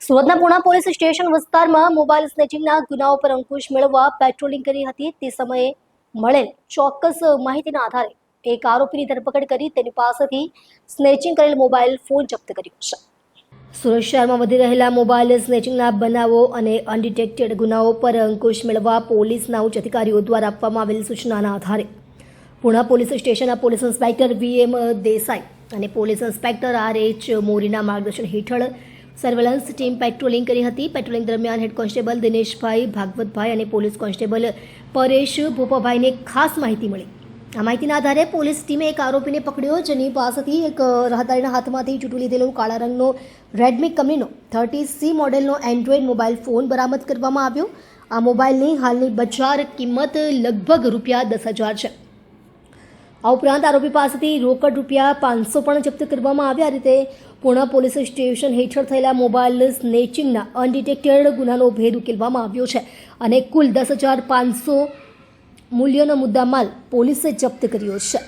સુરતના Puna police station વિસ્તારમાં mobile સ્નેચિંગના ગુનાઓ પર અંકુશ મેળવવા પેટ્રોલિંગ કરી હતી. તે સમયે મળેલ ચોક્કસ માહિતીના આધારે એક આરોપીની ધરપકડ કરી તેની પાસેથી સ્નેચિંગ કરેલ મોબાઈલ ફોન જપ્ત કર્યો છે. સુરત શહેરમાં વધી રહેલા મોબાઈલ સ્નેચિંગના બનાવો અને અનડિટેક્ટેડ ગુનાઓ પર અંકુશ મેળવવા પોલીસના ઉચ્ચ અધિકારીઓ દ્વારા આપવામાં આવેલ સૂચનાના આધારે પુણા પોલીસ સ્ટેશનના police inspector V M Desai અને પોલીસ ઇન્સ્પેક્ટર આર એચ મોરીના માર્ગદર્શન હેઠળ સર્વેલન્સ ટીમ પેટ્રોલિંગ કરી હતી. પેટ્રોલિંગ દરમિયાન હેડ કોન્સ્ટેબલ દિનેશભાઈ, ભાગવતભાઈ અને પોલીસ કોન્સ્ટેબલ પરેશ ભોપાભાઈને ખાસ માહિતી મળી. આ માહિતીના આધારે પોલીસ ટીમે એક આરોપીને પકડ્યો, જેની પાસેથી એક રાહદારીના હાથમાંથી ચૂંટી લીધેલો કાળા રંગનો રેડમી કંપનીનો થર્ટી સી મોડેલનો એન્ડ્રોઈડ મોબાઈલ ફોન બરામદ કરવામાં આવ્યો. આ મોબાઈલની હાલની બજાર કિંમત લગભગ રૂપિયા દસ હજાર છે. આ ઉપરાંત આરોપી પાસેથી રોકડ રૂપિયા પાંચસો પણ જપ્ત કરવામાં આવ્યા. રીતે પૂર્ણ પોલીસ સ્ટેશન હેઠળ થયેલા મોબાઈલ સ્નેચિંગના અનડિટેક્ટેડ ગુનાનો ભેદ ઉકેલવામાં આવ્યો છે અને કુલ દસ હજાર પાંચસો મૂલ્યનો મુદ્દામાલ પોલીસે જપ્ત કર્યો છે.